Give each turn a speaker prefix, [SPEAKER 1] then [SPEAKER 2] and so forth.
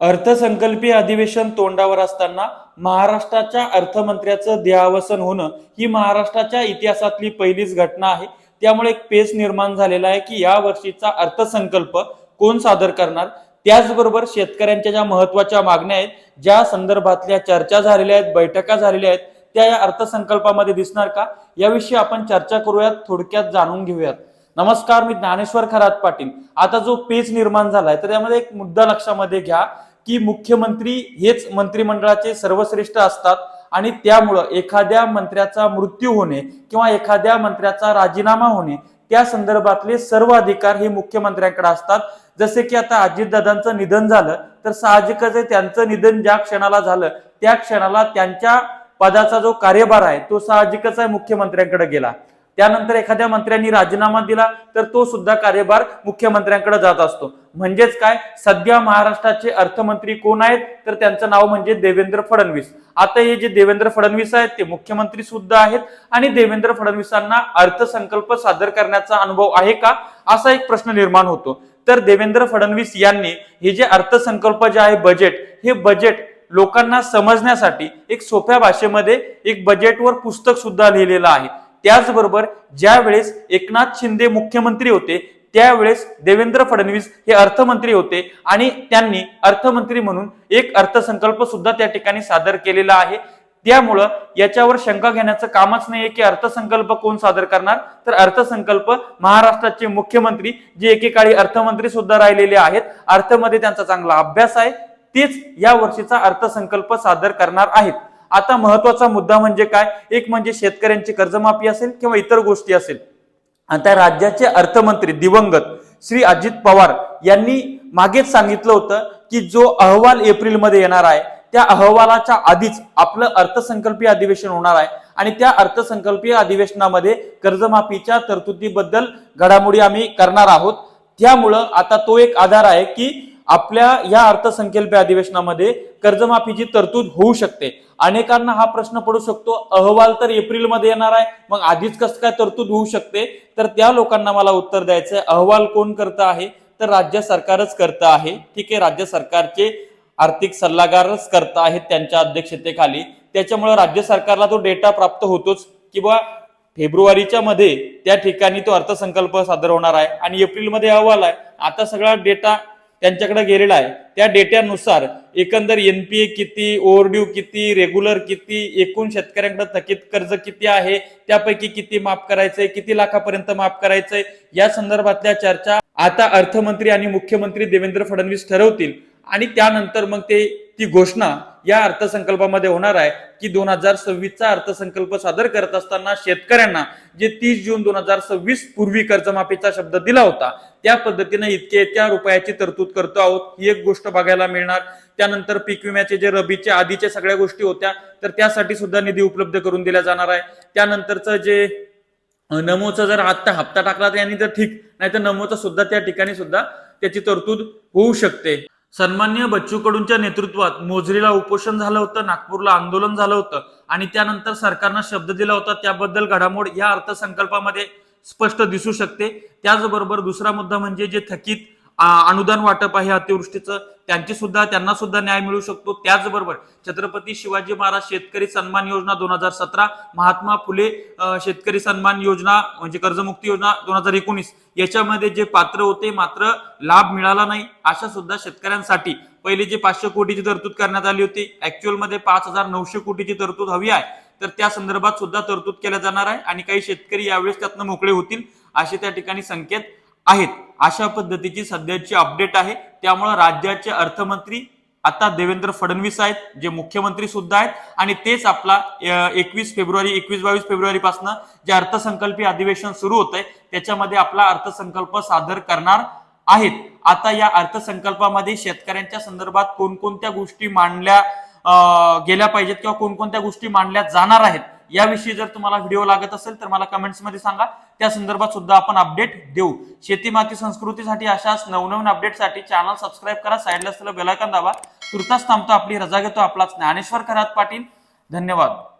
[SPEAKER 1] अर्थसंकल्पीय अधिवेशन तोंडावर असताना महाराष्ट्राच्या अर्थमंत्र्याचं देहावसन होणं ही महाराष्ट्राच्या इतिहासातली पहिलीच घटना आहे. त्यामुळे एक पेच निर्माण झालेला आहे की या वर्षीचा अर्थसंकल्प कोण सादर करणार? त्याचबरोबर शेतकऱ्यांच्या ज्या महत्त्वाच्या मागण्या आहेत ज्या संदर्भातल्या चर्चा झालेल्या आहेत बैठका झालेल्या आहेत त्या या अर्थसंकल्पामध्ये दिसणार का? याविषयी आपण चर्चा करूयात थोडक्यात जाणून घेऊयात. नमस्कार मी ज्ञानेश्वर खरात पाटील. आता जो पेच निर्माण झालाय तर त्यामध्ये एक मुद्दा लक्षामध्ये घ्या की मुख्यमंत्री हेच मंत्रिमंडळाचे सर्वश्रेष्ठ असतात आणि त्यामुळं एखाद्या मंत्र्याचा मृत्यू होणे किंवा एखाद्या मंत्र्याचा राजीनामा होणे त्या संदर्भातले सर्व अधिकार हे मुख्यमंत्र्यांकडे असतात. जसे की आता अजितदादांचं निधन झालं तर साहजिकच आहे त्यांचं निधन ज्या क्षणाला झालं त्या क्षणाला त्यांच्या पदाचा जो कार्यभार आहे तो साहजिकच आहे मुख्यमंत्र्यांकडे गेला. त्यानंतर एखाद्या मंत्र्यांनी राजीनामा दिला तर तो सुद्धा कार्यभार मुख्यमंत्र्यांकडे जात असतो. म्हणजेच काय? सध्या महाराष्ट्राचे अर्थमंत्री कोण आहेत? तर त्यांचं नाव म्हणजे देवेंद्र फडणवीस. आता हे जे देवेंद्र फडणवीस आहेत ते मुख्यमंत्री सुद्धा आहेत आणि देवेंद्र फडणवीसांना अर्थसंकल्प सादर करण्याचा अनुभव आहे का? असा एक प्रश्न निर्माण होतो. तर देवेंद्र फडणवीस यांनी हे जे अर्थसंकल्प जे आहे बजेट हे बजेट लोकांना समजण्यासाठी एक सोप्या भाषेमध्ये एक बजेटवर पुस्तक सुद्धा लिहिलेलं आहे. त्याचबरोबर ज्या वेळेस एकनाथ शिंदे मुख्यमंत्री होते त्यावेळेस देवेंद्र फडणवीस हे अर्थमंत्री होते आणि त्यांनी अर्थमंत्री म्हणून एक अर्थसंकल्प सुद्धा त्या ठिकाणी सादर केलेला आहे. त्यामुळं याच्यावर शंका घेण्याचं कामच नाहीये की अर्थसंकल्प कोण सादर करणार. तर अर्थसंकल्प महाराष्ट्राचे मुख्यमंत्री जे एकेकाळी अर्थमंत्री सुद्धा राहिलेले आहेत अर्थमध्ये त्यांचा चांगला अभ्यास आहे तेच या वर्षीचा अर्थसंकल्प सादर करणार आहेत. आता महत्त्वाचा मुद्दा म्हणजे काय? एक म्हणजे शेतकऱ्यांची कर्जमाफी असेल किंवा इतर गोष्टी असेल. आता राज्याचे अर्थमंत्री दिवंगत श्री अजित पवार यांनी मागेच सांगितलं होतं की जो अहवाल एप्रिलमध्ये येणार आहे त्या अहवालाच्या आधीच आपलं अर्थसंकल्पीय अधिवेशन होणार आहे आणि त्या अर्थसंकल्पीय अधिवेशनामध्ये कर्जमाफीच्या तरतुदीबद्दल घडामोडी आम्ही करणार आहोत. त्यामुळं आता तो एक आधार आहे की आपल्या या अर्थसंकल्पीय अधिवेशनामध्ये कर्जमाफीची तरतूद होऊ शकते. अनेकांना हा प्रश्न पडू शकतो. अहवाल तर एप्रिलमध्ये येणार आहे. मग आधीच कसं काय तरतूद होऊ शकते? तर त्या लोकांना मला उत्तर द्यायचंय. अहवाल कोण करतं आहे? तर राज्य सरकारच करतं आहे. ठीक आहे राज्य सरकारचे आर्थिक सल्लागारच करत आहेत त्यांच्या अध्यक्षतेखाली. त्याच्यामुळे राज्य सरकारला तो डेटा प्राप्त होतोच. किंवा फेब्रुवारीच्या मध्ये त्या ठिकाणी तो अर्थसंकल्प सादर होणार आहे. आणि एप्रिलमध्ये अहवाल आहे. आता सगळा डेटा त्यांच्याकडे गेलेला आहे. त्या डेट्यानुसार एकंदर एनपीए किती ओव्हरड्यू किती रेग्युलर किती एकूण शेतकऱ्यांकडे थकीत कर्ज किती आहे त्यापैकी किती माफ करायचंय किती लाखापर्यंत माफ करायचंय या संदर्भातल्या चर्चा आता अर्थमंत्री आणि मुख्यमंत्री देवेंद्र फडणवीस ठरवतील. आणि त्यानंतर मग ते ती घोषणा या अर्थसंकल्पामध्ये होणार आहे की दोन हजार सव्वीसचा अर्थसंकल्प सादर करत असताना शेतकऱ्यांना जे तीस जून दोन हजार सव्वीस पूर्वी कर्जमाफीचा शब्द दिला होता त्या पद्धतीने इतके त्या रुपयाची तरतूद करतो आहोत ही एक गोष्ट बघायला मिळणार. त्यानंतर पीक विम्याचे जे रबीचे आधीच्या सगळ्या गोष्टी होत्या तर त्यासाठी सुद्धा निधी उपलब्ध करून दिला जाणार आहे. त्यानंतरचं जे नमोचा जर आत्ता हप्ता टाकला तर यांनी तर ठीक नाही तर नमोचा सुद्धा त्या ठिकाणी सुद्धा त्याची तरतूद होऊ शकते. सन्मान्य बच्चू कडूंच्या नेतृत्वात मोजरीला उपोषण झालं होतं नागपूरला आंदोलन झालं होतं आणि त्यानंतर सरकारनं शब्द दिला होता त्याबद्दल घडामोड या अर्थसंकल्पामध्ये स्पष्ट दिसू शकते. त्याचबरोबर दुसरा मुद्दा म्हणजे जे थकीत अनुदान वाटप आहे अतिवृष्टीचं. त्यांची सुद्धा त्यांना सुद्धा न्याय मिळू शकतो. त्याचबरोबर छत्रपती शिवाजी महाराज शेतकरी सन्मान योजना दोन हजार सतरा महात्मा फुले शेतकरी सन्मान योजना म्हणजे कर्जमुक्ती योजना दोन हजार एकोणीस याच्यामध्ये जे पात्र होते मात्र लाभ मिळाला नाही. अशा सुद्धा शेतकऱ्यांसाठी पहिले जे पाचशे कोटीची तरतूद करण्यात आली होती ऍक्च्युअलमध्ये पाच हजार नऊशे कोटीची तरतूद हवी आहे. तर त्या संदर्भात सुद्धा तरतूद केल्या जाणार आहे आणि काही शेतकरी यावेळेस त्यातनं मोकळे होतील असे त्या ठिकाणी संकेत आहेत. अशा पद्धतीची सध्याची अपडेट आहे. त्यामुळे राज्याचे अर्थमंत्री आता देवेंद्र फडणवीस आहेत जे मुख्यमंत्री सुद्धा आहेत. आणि तेच आपला एकवीस फेब्रुवारी एकवीस बावीस फेब्रुवारी पासून जे अर्थसंकल्पीय अधिवेशन सुरू होत आहे त्याच्यामध्ये आपला अर्थसंकल्प सादर करणार आहेत. आता या अर्थसंकल्पामध्ये शेतकऱ्यांच्या संदर्भात कोणकोणत्या गोष्टी मांडल्या गेल्या पाहिजेत किंवा कोणकोणत्या गोष्टी मांडल्या जाणार आहेत याविषयी जर तुम्हाला व्हिडिओ लागत असेल तर मला कमेंट्समध्ये सांगा. त्या संदर्भात सुद्धा आपण अपडेट देऊ. शेती माती संस्कृतीसाठी अशाच नवनवीन अपडेटसाठी चॅनल सबस्क्राईब करा. साईडला असलेलं बेलायकन दाबा. तुर्तास थांबतो. आपली रजा घेतो. आपला ज्ञानेश्वर खरात पाटील. धन्यवाद.